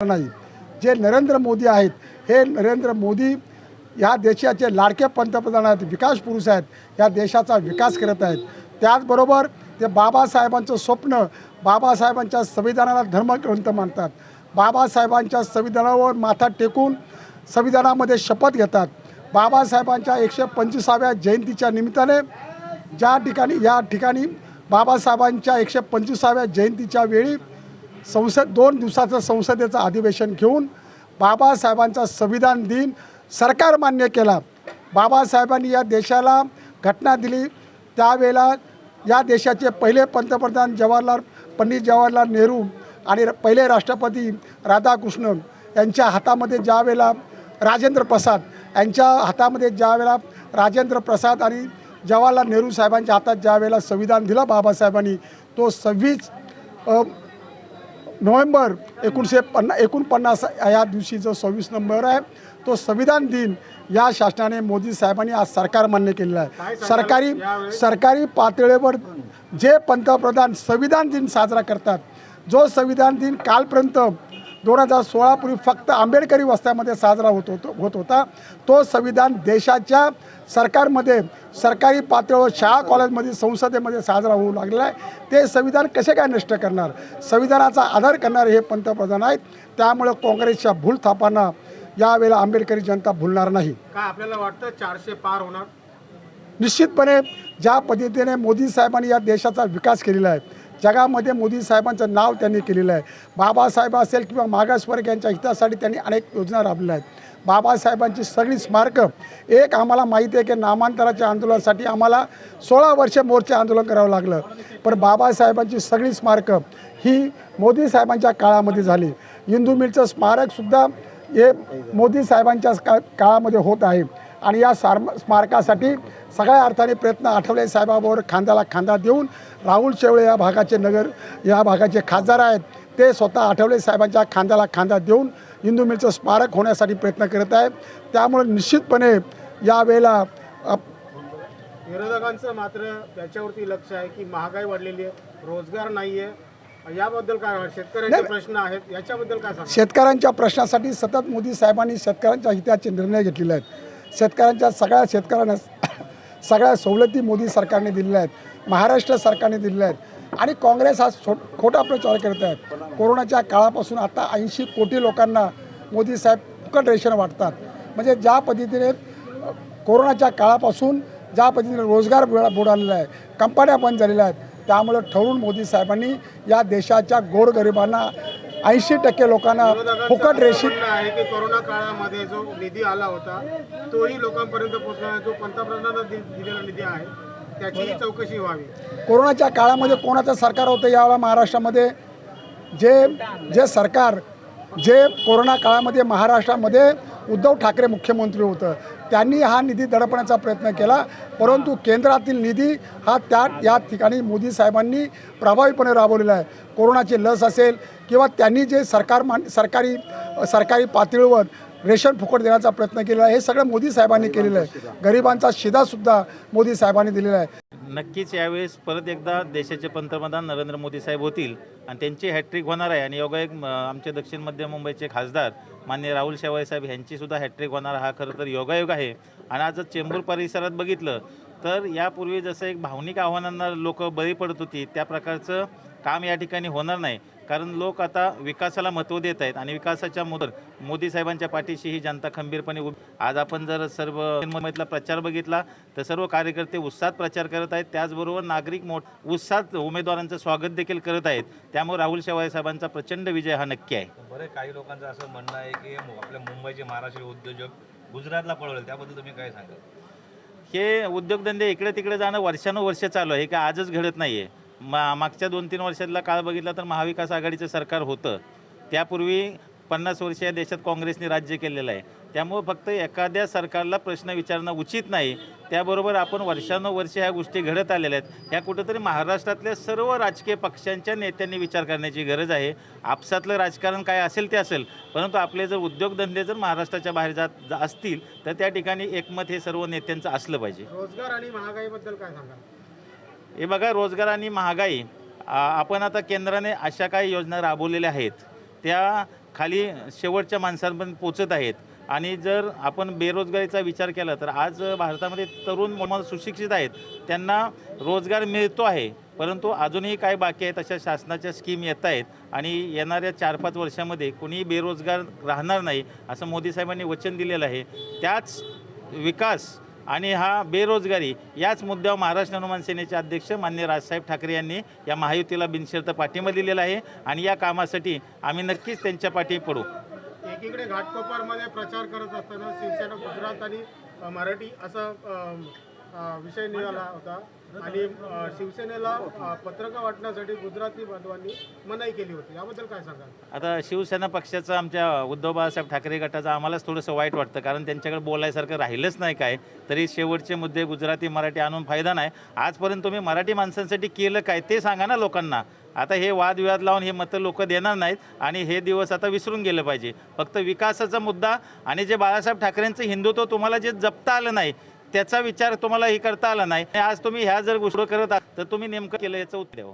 नाही. जे नरेंद्र मोदी आहेत हे नरेंद्र मोदी या देशाचे लाडके पंतप्रधान आहेत विकास पुरुष आहेत या देशाचा विकास करत आहेत. त्याचबरोबर ते बाबासाहेबांचं स्वप्न बाबासाहेबांच्या संविधानाला धर्मग्रंथ मानतात. बाबासाहेबांच्या संविधानावर माथा टेकून संविधानामध्ये शपथ घेतात. बाबासाहेबांच्या एकशे पंचवीसाव्या जयंतीच्या निमित्ताने ज्या ठिकाणी या ठिकाणी बाबासाहेबांच्या एकशे पंचवीसाव्या जयंतीच्या वेळी संसद दोन दिवसाचं संसदेचं अधिवेशन घेऊन बाबासाहेबांचा संविधान दिन सरकार मान्य केला. बाबासाहेबांनी या देशाला घटना दिली. त्यावेळेला या देशाचे पहिले पंतप्रधान जवाहरलाल पंडित जवाहरलाल नेहरू आणि पहिले राष्ट्रपती राधाकृष्णन यांच्या हातामध्ये ज्यावेळेला राजेंद्र प्रसाद यांच्या हातामध्ये ज्यावेळेला राजेंद्र प्रसाद आणि जवाहरलाल नेहरू साहेबांच्या हातात ज्यावेळेला संविधान दिलं बाबासाहेबांनी तो सव्वीस नोव्हेंबर एकोणीसशे पन्ना एकोणपन्नास या दिवशी जो सव्वीस नोव्हेंबर आहे तो संविधान दिन या शासनाने मोदी साहेबांनी आज सरकार मान्य केलेला आहे. सरकारी सरकारी पातळीवर जे पंतप्रधान संविधान दिन साजरा करतात जो संविधान दिन कालपर्यंत दोन हजार सोळापूर्वी फक्त आंबेडकरी वस्त्यामध्ये साजरा होत होतो होत होता. तो संविधान देशाच्या सरकारमध्ये सरकारी पातळीवर शाळा कॉलेजमध्ये संसदेमध्ये साजरा होऊ लागलेला आहे. ते संविधान कसे काय नष्ट करणार? संविधानाचा आधार करणारे हे पंतप्रधान आहेत. त्यामुळे काँग्रेसच्या भूल थापांना यावेळेला आंबेडकरी जनता भुलणार नाही. काय आपल्याला वाटतं चारशे पार होणार? निश्चितपणे ज्या पद्धतीने मोदी साहेबांनी या देशाचा विकास केलेला आहे जगामध्ये मोदी साहेबांचं नाव त्यांनी केलेलं आहे. बाबासाहेब असेल किंवा मागासवर्गीयांच्या हितासाठी त्यांनी अनेक योजना राबल्या आहेत. बाबासाहेबांची सगळी स्मारकं एक आम्हाला माहिती आहे की नामांतराच्या आंदोलनासाठी आम्हाला सोळा वर्ष मोर्चे आंदोलन करावं लागलं. पण बाबासाहेबांची सगळी स्मारकं ही मोदी साहेबांच्या काळामध्ये झाली. इंदू मिलचं स्मारकसुद्धा हे मोदी साहेबांच्या का काळामध्ये होत आहे. आणि या सार स्मारकासाठी सगळ्या अर्थाने प्रयत्न आठवले. साहेबाबरोबर खांद्याला खांदा देऊन राहुल शेवळे या भागाचे नगर या भागाचे खासदार आहेत ते स्वतः आठवले. साहेबांच्या खांद्याला खांदा देऊन हिंदू मिलचं स्मारक होण्यासाठी प्रयत्न करत आहेत. त्यामुळे निश्चितपणे यावेळेला विरोधकांचं मात्र त्याच्यावरती लक्ष आहे की महागाई वाढलेली आहे रोजगार नाही आहे याबद्दल काय? शेतकऱ्यांचे. प्रश्न आहेत याच्याबद्दल काय शेतकऱ्यांच्या प्रश्नासाठी सतत मोदी साहेबांनी शेतकऱ्यांच्या हिताचे निर्णय घेतलेले आहेत. शेतकऱ्यांच्या सगळ्या शेतकऱ्यांना सगळ्या सवलती मोदी सरकारने दिलेल्या आहेत महाराष्ट्र सरकारने दिलेल्या आहेत आणि काँग्रेस हा छो खोटा प्रचार करत आहेत. कोरोनाच्या काळापासून आता ऐंशी कोटी लोकांना मोदी साहेब फुकट रेशन वाटतात. म्हणजे ज्या पद्धतीने कोरोनाच्या काळापासून ज्या पद्धतीने रोजगार बुडालेला आहे कंपन्या बंद झालेल्या आहेत त्यामुळे ठरवून मोदी साहेबांनी या देशाच्या गोरगरिबांना ऐंशी टक्के लोकांना फुकट रेशीम म्हणणं आहे की कोरोना काळामध्ये जो निधी आला होता तोही लोकांपर्यंत पोहोचला जो पंतप्रधानांना दिलेला निधी आहे त्याचीही चौकशी व्हावी. कोरोनाच्या काळामध्ये कोणाचं सरकार होतं यावेळेला महाराष्ट्रामध्ये? जे जे सरकार जे कोरोना काळामध्ये महाराष्ट्रामध्ये उद्धव ठाकरे मुख्यमंत्री होतं त्यांनी हा निधी दडपण्याचा प्रयत्न केला परंतु केंद्रातील निधी हा त्या या ठिकाणी मोदी साहेबांनी प्रभावीपणे राबवलेला आहे. कोरोनाची लस असेल किंवा त्यांनी जे सरकार मान सरकारी सरकारी पातळीवर रेशन फुकट देण्याचा प्रयत्न केलेला आहे हे सगळं मोदी साहेबांनी केलेलं आहे. गरिबांचा शिधासुद्धा मोदी साहेबांनी दिलेला आहे. नक्कीच यावेळेस परत एकदा देशाचे पंतप्रधान नरेंद्र मोदी साहेब होतील आणि त्यांची हॅट्रिक होणार आहे. आणि योगायोग म, आमचे दक्षिण मध्य मुंबईचे खासदार मान्य राहुल शेवाळे साहेब यांचीसुद्धा हॅट्रिक होणार. हा खरं तर योगायोग आहे. आणि आज चेंबूर परिसरात बघितलं तर यापूर्वी जसं एक भावनिक आव्हानांना लोक बळी पडत होती त्या प्रकारचं काम या ठिकाणी होणार नाही. कारण लोक आता विकासाला महत्त्व देत आहेत आणि विकासाच्या मुदर मोदी साहेबांच्या पाठीशी ही जनता खंबीरपणे उभी आज आपण जर सर्व मुंबईतला प्रचार बघितला तर सर्व कार्यकर्ते उत्साहात प्रचार करत आहेत. त्याचबरोबर नागरिक मोठ उत्साहात उमेदवारांचं स्वागत देखील करत आहेत. त्यामुळे राहुल शेवाळे साहेबांचा प्रचंड विजय हा नक्की आहे. बरं काही लोकांचं असं म्हणणं आहे की आपल्या मुंबईचे महाराष्ट्र उद्योजक गुजरातला पळवले त्याबद्दल तुम्ही काय सांगाल? हे उद्योगधंदे इकडे तिकडे जाणं वर्षानुवर्ष चालू आहे. हे काय आजच घडत नाही आहे मा मागच्या दोन तीन वर्षातला काळ बघितला तर महाविकास आघाडीचं सरकार होतं. त्यापूर्वी पन्नास वर्ष या देशात काँग्रेसने राज्य केलेलं आहे. त्यामुळं फक्त एखाद्या सरकारला प्रश्न विचारणं उचित नाही. त्याबरोबर आपण वर्षानुवर्ष ह्या गोष्टी घडत आलेल्या आहेत. ह्या कुठंतरी महाराष्ट्रातल्या सर्व राजकीय पक्षांच्या नेत्यांनी विचार करण्याची गरज आहे. आपसातलं राजकारण काय असेल ते असेल. परंतु आपले जर उद्योगधंदे जर महाराष्ट्राच्या बाहेर जात जा- असतील तर त्या ठिकाणी एकमत हे सर्व नेत्यांचं असलं पाहिजे. रोजगार आणि महागाईबद्दल काय सांगा हे बघा रोजगार आणि महागाई आपण आता केंद्राने अशा काही योजना राबवलेल्या आहेत. त्या खाली शेवटच्या माणसांपर्यंत पोचत आहेत. आणि जर आपण बेरोजगारीचा विचार केला तर आज भारतामध्ये तरुण मुलं सुशिक्षित आहेत. त्यांना रोजगार मिळतो आहे परंतु अजूनही काय बाकी आहेत. अशा शासनाच्या स्कीम येत आहेत. आणि येणाऱ्या चार पाच वर्षामध्ये कोणीही बेरोजगार राहणार नाही असं मोदी साहेबांनी वचन दिलेलं आहे. त्याच विकास आणि हा बेरोजगारी याच मुद्द्यावर महाराष्ट्र हनुमान सेनेचे अध्यक्ष मान्य राजसाहेब ठाकरे यांनी या महायुतीला बिनशर्त पाठिंबा दिलेला आहे आणि या कामासाठी आम्ही नक्कीच त्यांच्या पाठी पडू. एकीकडे घाटकोपरमध्ये प्रचार करत असताना शिवसेना गुजरात आणि मराठी असं विषय निघाला होता. आणि शिवसेनेला अ, पत्रकं वाटण्यासाठी गुजराती बांधवांनी मनाई केली होती. याबद्दल काय सांगाल? आता शिवसेना पक्षाचं आमच्या उद्धव बाळासाहेब ठाकरे गटाचं आम्हालाच थोडंसं वाईट वाटतं. कारण त्यांच्याकडे बोलायसारखं राहिलंच नाही काय. तरी शेवटचे मुद्दे गुजराती मराठी आणून फायदा नाही. आजपर्यंत तुम्ही मराठी माणसांसाठी केलं काय ते सांगा ना लोकांना. आता हे वादविवाद लावून हे मतं लोक देणार नाहीत आणि हे दिवस आता विसरून गेलं पाहिजे. फक्त विकासाचा मुद्दा आणि जे बाळासाहेब ठाकरेंचं हिंदुत्व तुम्हाला जे जपता आलं नाही त्याचा विचार तुम्हाला हे करता आला नाही. आज तुम्ही ह्या जर गोष्ट करत आहात तर तुम्ही नेमकं केलं याचं उत्तर द्यावं.